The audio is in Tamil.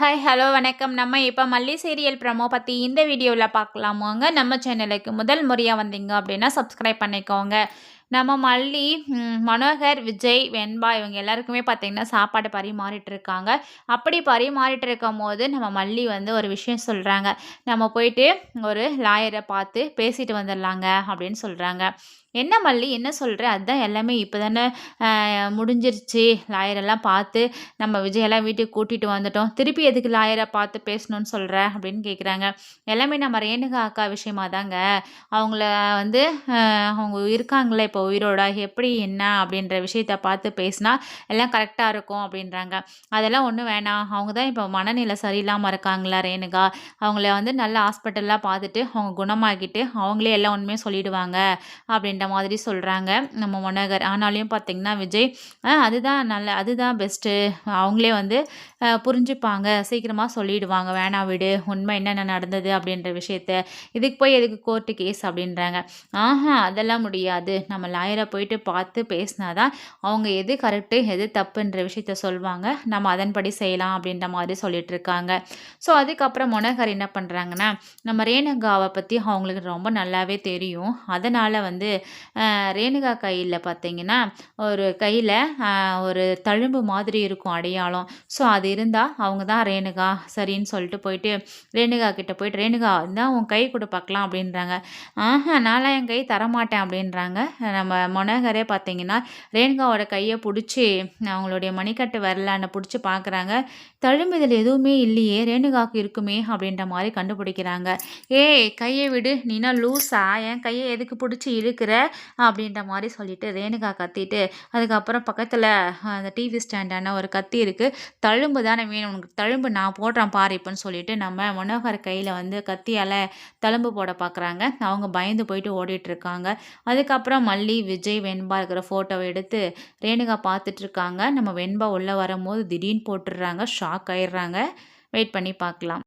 ஹாய் ஹலோ வணக்கம். நம்ம இப்போ மல்லி சீரியல் ப்ரமோ பற்றி இந்த வீடியோவில் பார்க்கலாமாங்க. நம்ம சேனலுக்கு முதல் முறையாக வந்தீங்க அப்படின்னா சப்ஸ்கிரைப் பண்ணிக்கோங்க. நம்ம மல்லி மனோகர் விஜய் வெண்பா இவங்க எல்லாருக்குமே பார்த்திங்கன்னா சாப்பாடு பரிமாறிட்டு இருக்காங்க. அப்படி பரிமாறிட்டு இருக்கும் போது நம்ம மல்லி வந்து ஒரு விஷயம் சொல்கிறாங்க நம்ம போயிட்டு ஒரு லாயரை பார்த்து பேசிட்டு வந்துடலாங்க அப்படின்னு சொல்கிறாங்க என்ன மல்லி? என்ன சொல்கிற அதுதான் எல்லாமே இப்போ தானே முடிஞ்சிருச்சு. லாயரெல்லாம் பார்த்து நம்ம விஜயெல்லாம் வீட்டுக்கு கூட்டிகிட்டு வந்துட்டோம். திருப்பி எதுக்கு லாயரை பார்த்து பேசணும்னு சொல்கிற அப்படின்னு கேட்குறாங்க எல்லாமே நம்ம ரேணுகா அக்கா விஷயமா தாங்க அவங்கள வந்து அவங்க இருக்காங்களே இப்போ இப்போ உயிரோட எப்படி என்ன அப்படின்ற விஷயத்த பார்த்து பேசினா எல்லாம் கரெக்டாக இருக்கும் அப்படின்றாங்க. அதெல்லாம் ஒன்றும் வேணாம். அவங்க தான் இப்போ மனநிலை சரியில்லாமல் இருக்காங்களா ரேணுகா? அவங்கள வந்து நல்ல ஹாஸ்பிட்டலாக பார்த்துட்டு அவங்க குணமாக்கிட்டு அவங்களே எல்லாம் ஒன்றுமே சொல்லிடுவாங்க அப்படின்ற மாதிரி சொல்கிறாங்க நம்ம மனோகர். ஆனாலையும் பார்த்திங்கன்னா விஜய் அதுதான் நல்ல அதுதான் பெஸ்ட்டு அவங்களே வந்து புரிஞ்சுப்பாங்க. சீக்கிரமாக சொல்லிடுவாங்க. வேணாம் விடு உண்மை என்னென்ன நடந்தது? அப்படின்ற விஷயத்த. இதுக்கு போய் எதுக்கு கோர்ட்டு கேஸ் அப்படின்றாங்க. ஆஹா அதெல்லாம் முடியாது. நம்ம லாயரை போயிட்டு பார்த்து பேசினா தான் அவங்க எது கரெக்டு எது தப்புன்ற விஷயத்த சொல்லுவாங்க நம்ம அதன்படி செய்யலாம் அப்படின்ற மாதிரி சொல்லிட்டு இருக்காங்க ஸோ அதுக்கப்புறம் மொனகர் என்ன பண்ணுறாங்கன்னா நம்ம ரேணுகாவை பற்றி அவங்களுக்கு ரொம்ப நல்லாவே தெரியும். அதனால் வந்து ரேணுகா கையில் பார்த்தீங்கன்னா ஒரு கையில் ஒரு தழும்பு மாதிரி இருக்கும் அடையாளம். ஸோ அது இருந்தால் அவங்க தான் ரேணுகா சரின்னு சொல்லிட்டு போயிட்டு ரேணுகா கிட்ட போயிட்டு ரேணுகா தான் உன் கை கூட பார்க்கலாம் அப்படின்றாங்க. ஆஹா நான்லாம் என் கை தரமாட்டேன் அப்படின்றாங்க. நம்ம மொனகரே பார்த்தீங்கன்னா ரேணுகாவோட கையை பிடிச்சி அவங்களுடைய மணிக்கட்டு வரலான்னு பிடிச்சி பார்க்குறாங்க. தழும்பு இதில் எதுவுமே இல்லையே ரேணுகாவுக்கு இருக்குமே அப்படின்ற மாதிரி கண்டுபிடிக்கிறாங்க. ஏய் கையை விடு நீனா லூஸா என் கையை எதுக்கு பிடிச்சி இழுக்கிற? அப்படின்ற மாதிரி சொல்லிட்டு ரேணுகா கத்திட்டு அதுக்கப்புறம் பக்கத்தில் அந்த டிவி ஸ்டாண்டான ஒரு கத்தி இருக்குது தழும்பு தானே வேணும் உனக்கு தழும்பு நான் போடுறேன் பாரு இப்போன்னு சொல்லிட்டு நம்ம மனோகர் கையில் வந்து கத்தியால் தழும்பு போட பார்க்குறாங்க. அவங்க பயந்து போயிட்டு ஓடிட்டுருக்காங்க அதுக்கப்புறம் மல்லி விஜய் வெண்பா இருக்கிற ஃபோட்டோவை எடுத்து ரேணுகா பார்த்துட்ருக்காங்க. நம்ம வெண்பா உள்ளே வரும்போது திடீர்னு போட்டுடுறாங்க. ஷாக் ஆயிடுறாங்க. வெயிட் பண்ணி பார்க்கலாம்.